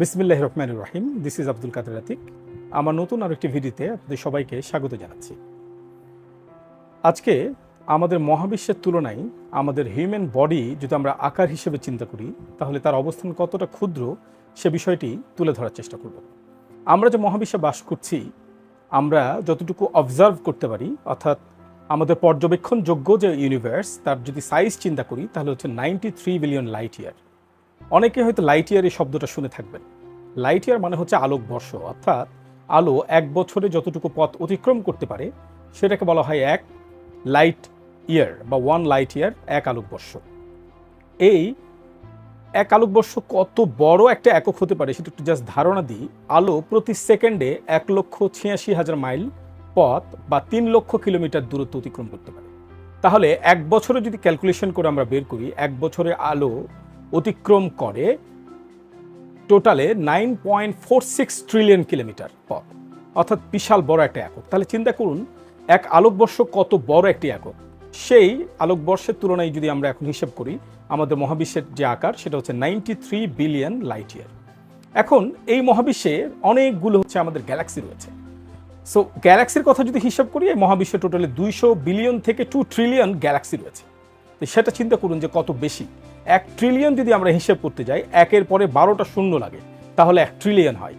বিসমিল্লাহ রহমান রহিম দিস ইজ আব্দুল কাদের আতিক আমার নতুন আরেকটি ভিডিওতে আপনাদের সবাইকে স্বাগত জানাচ্ছি। আজকে আমাদের মহাবিশ্বের তুলনায় আমাদের হিউম্যান বডি যদি আমরা আকার হিসেবে চিন্তা করি, তাহলে তার অবস্থান কতটা ক্ষুদ্র সে বিষয়টি তুলে ধরার চেষ্টা করব। আমরা যে মহাবিশ্বে বাস করছি, আমরা যতটুকু অবজার্ভ করতে পারি, অর্থাৎ আমাদের পর্যবেক্ষণযোগ্য যে ইউনিভার্স তার যদি সাইজ চিন্তা করি, তাহলে হচ্ছে ninety three billion light year অনেকে হয়তো লাইট ইয়ার এই শব্দটা শুনে থাকবেন। লাইট ইয়ার মানে হচ্ছে আলোকবর্ষ অর্থাৎ আলো এক বছরে যতটুকু পথ অতিক্রম করতে পারে, সেটাকে বলা হয় এক লাইট ইয়ার বা ওয়ান লাইট ইয়ার, এক আলোকবর্ষ এই এক আলোকবর্ষ কত বড় একটা একক হতে পারে সেটা একটু জাস্ট ধারণা দিই। আলো প্রতি সেকেন্ডে এক লক্ষ ছিয়াশি হাজার মাইল পথ বা তিন লক্ষ কিলোমিটার দূরত্ব অতিক্রম করতে পারে। তাহলে এক বছরে যদি ক্যালকুলেশন করে আমরা বের করি, এক বছরে আলো অতিক্রম করে টোটালে nine point four six trillion kilometre পথ। অর্থাৎ বিশাল বড় একটা একক। তাহলে চিন্তা করুন, এক আলোকবর্ষ কত বড় একটি একক? সেই আলোকবর্ষের তুলনায় যদি আমরা এখন হিসেব করি, আমাদের মহাবিশ্বের যে আকার, সেটা হচ্ছে ninety three billion light year এখন এই মহাবিশ্বে অনেকগুলো হচ্ছে আমাদের গ্যালাক্সি রয়েছে। সো গ্যালাক্সির কথা যদি হিসাব করি, এই মহাবিশ্বে টোটালে দুইশো বিলিয়ন থেকে টু ট্রিলিয়ন গ্যালাক্সি রয়েছে। তো সেটা চিন্তা করুন যে কত বেশি। এক ট্রিলিয়ন যদি আমরা হিসেব করতে যাই, একের পরে বারোটা শূন্য লাগে, তাহলে এক ট্রিলিয়ন হয়।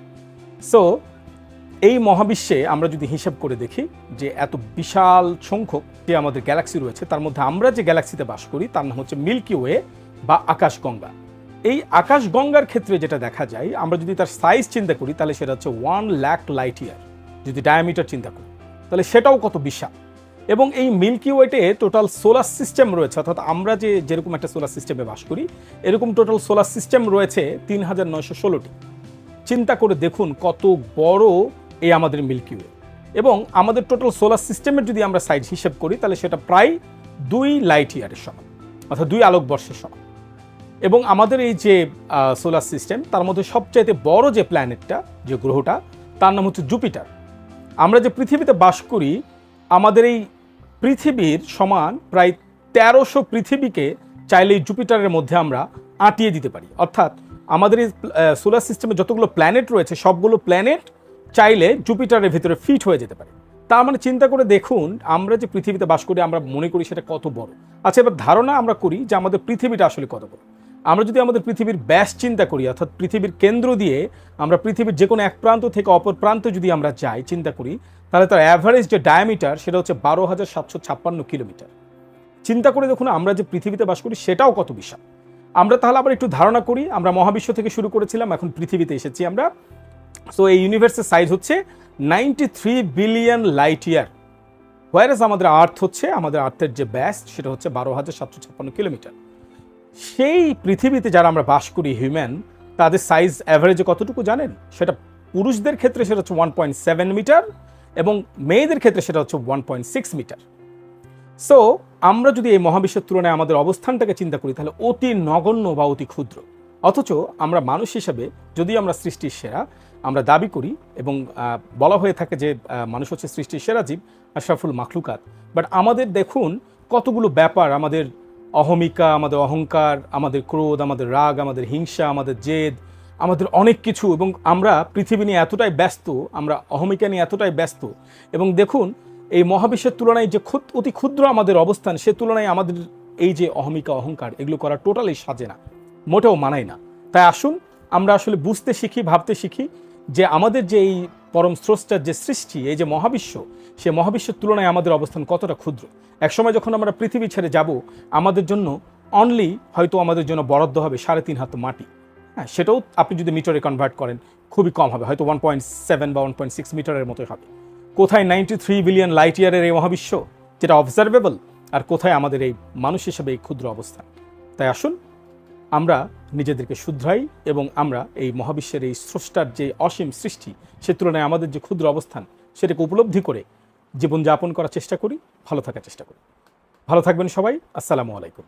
সো এই মহাবিশ্বে আমরা যদি হিসাব করে দেখি যে এত বিশাল সংখ্যক যে আমাদের গ্যালাক্সি রয়েছে, তার মধ্যে আমরা যে গ্যালাক্সিতে বাস করি, তার নাম হচ্ছে মিল্কি ওয়ে বা আকাশগঙ্গা। এই আকাশগঙ্গার ক্ষেত্রে যেটা দেখা যায়, আমরা যদি তার সাইজ চিন্তা করি, তাহলে সেটা হচ্ছে ওয়ান লাখ লাইট ইয়ার যদি ডায়ামিটার চিন্তা করি, তাহলে সেটাও কত বিশাল। এবং এই মিল্কি ওয়েটে টোটাল সোলার সিস্টেম রয়েছে, অর্থাৎ আমরা যে যেরকম একটা সোলার সিস্টেমে বাস করি, এরকম টোটাল সোলার সিস্টেম রয়েছে তিন হাজার নয়শো ষোলোটি। চিন্তা করে দেখুন কত বড় এই আমাদের মিল্কি ওয়ে। এবং আমাদের টোটাল সোলার সিস্টেমের যদি আমরা সাইজ হিসেব করি, তাহলে সেটা প্রায় দুই লাইট ইয়ারের সমান, অর্থাৎ দুই আলোকবর্ষের সমান। এবং আমাদের এই যে সোলার সিস্টেম তার মধ্যে সবচাইতে বড় যে প্ল্যানেটটা যে গ্রহটা, তার নাম হচ্ছে জুপিটার আমরা যে পৃথিবীতে বাস করি, আমাদের এই পৃথিবীর সমান প্রায় তেরোশো পৃথিবীকে চাইলে জুপিটারের মধ্যে আমরা আঁটিয়ে দিতে পারি। অর্থাৎ আমাদের এই সোলার সিস্টেমে যতগুলো প্ল্যানেট রয়েছে, সবগুলো প্ল্যানেট চাইলে জুপিটারের ভিতরে ফিট হয়ে যেতে পারে। তার মানে চিন্তা করে দেখুন, আমরা যে পৃথিবীতে বাস করি, আমরা মনে করি সেটা কত বড়। আচ্ছা এবার ধারণা আমরা করি যে আমাদের পৃথিবীটা আসলে কত বড়। আমরা যদি আমাদের পৃথিবীর ব্যাস চিন্তা করি, অর্থাৎ পৃথিবীর কেন্দ্র দিয়ে আমরা পৃথিবীর যে কোনো এক প্রান্ত থেকে অপর প্রান্ত যদি আমরা যাই, চিন্তা করি, তাহলে তার অ্যাভারেজ যে ডায়ামিটার সেটা হচ্ছে বারো হাজার সাতশো ছাপ্পান্ন কিলোমিটার। চিন্তা করে দেখুন আমরা যে পৃথিবীতে বাস করি, সেটাও কত বিশাল। আমরা তাহলে আবার একটু ধারণা করি, আমরা মহাবিশ্ব থেকে শুরু করেছিলাম, এখন পৃথিবীতে এসেছি আমরা। সো এই ইউনিভার্সের সাইজ হচ্ছে ninety three billion light year whereas আমাদের আর্থ হচ্ছে, আমাদের আর্থের যে ব্যাস, সেটা হচ্ছে বারো হাজার সাতশো ছাপ্পান্ন কিলোমিটার। সেই পৃথিবীতে যারা আমরা বাস করি হিউম্যান তাদের সাইজ অ্যাভারেজে কতটুকু জানেন? সেটা পুরুষদের ক্ষেত্রে সেটা হচ্ছে ওয়ান পয়েন্ট সেভেন মিটার এবং মেয়েদের ক্ষেত্রে সেটা হচ্ছে one point six metre so আমরা যদি এই মহাবিশ্বের তুলনায় আমাদের অবস্থানটাকে চিন্তা করি, তাহলে অতি নগণ্য বা অতি ক্ষুদ্র। অথচ আমরা মানুষ হিসাবে যদি আমরা সৃষ্টির সেরা, আমরা দাবি করি এবং বলা হয়ে থাকে যে মানুষ হচ্ছে সৃষ্টির সেরা জীব আর আশরাফুল মাখলুকাত। বাট আমাদের দেখুন কতগুলো ব্যাপার আমাদের অহমিকা, আমাদের অহংকার, আমাদের ক্রোধ, আমাদের রাগ, আমাদের হিংসা, আমাদের জেদ, আমাদের অনেক কিছু এবং আমরা পৃথিবী নিয়ে এতটাই ব্যস্ত, আমরা অহমিকা নিয়ে এতটাই ব্যস্ত। এবং দেখুন, এই মহাবিশ্বের তুলনায় যে ক্ষুদ অতি ক্ষুদ্র আমাদের অবস্থান, সে তুলনায় আমাদের এই যে অহমিকা, অহংকার, এগুলো করা টোটালি সাজে না, মোটেও মানায় না। তাই আসুন, আমরা আসলে বুঝতে শিখি, ভাবতে শিখি যে আমাদের যে এই পরম স্রষ্টার যে সৃষ্টি, এই যে মহাবিশ্ব, সে মহাবিশ্বের তুলনায় আমাদের অবস্থান কতটা ক্ষুদ্র? একসময় যখন আমরা পৃথিবী ছেড়ে যাব, আমাদের জন্য অনলি হয়তো আমাদের জন্য বরাদ্দ হবে সাড়ে তিন হাত মাটি। হ্যাঁ সেটাও আপনি যদি মিটারে কনভার্ট করেন, খুবই কম হবে, হয়তো ওয়ান পয়েন্ট সেভেন বা ওয়ান পয়েন্ট সিক্স মিটারের মতোই হবে। কোথায় নাইনটি থ্রি বিলিয়ন লাইট ইয়ারের এই মহাবিশ্ব, যেটা অবজারভেবল আর কোথায় আমাদের এই মানুষ হিসেবে এই ক্ষুদ্র অবস্থান? তাই আসুন আমরা নিজেদেরকে শুধরাই এবং আমরা এই মহাবিশ্বের এই স্রষ্টার যে অসীম সৃষ্টি, সে তুলনায় আমাদের যে ক্ষুদ্র অবস্থান, সেটাকে উপলব্ধি করে জীবনযাপন করার চেষ্টা করি, ভালো থাকার চেষ্টা করি। ভালো থাকবেন সবাই, আসসালামু আলাইকুম।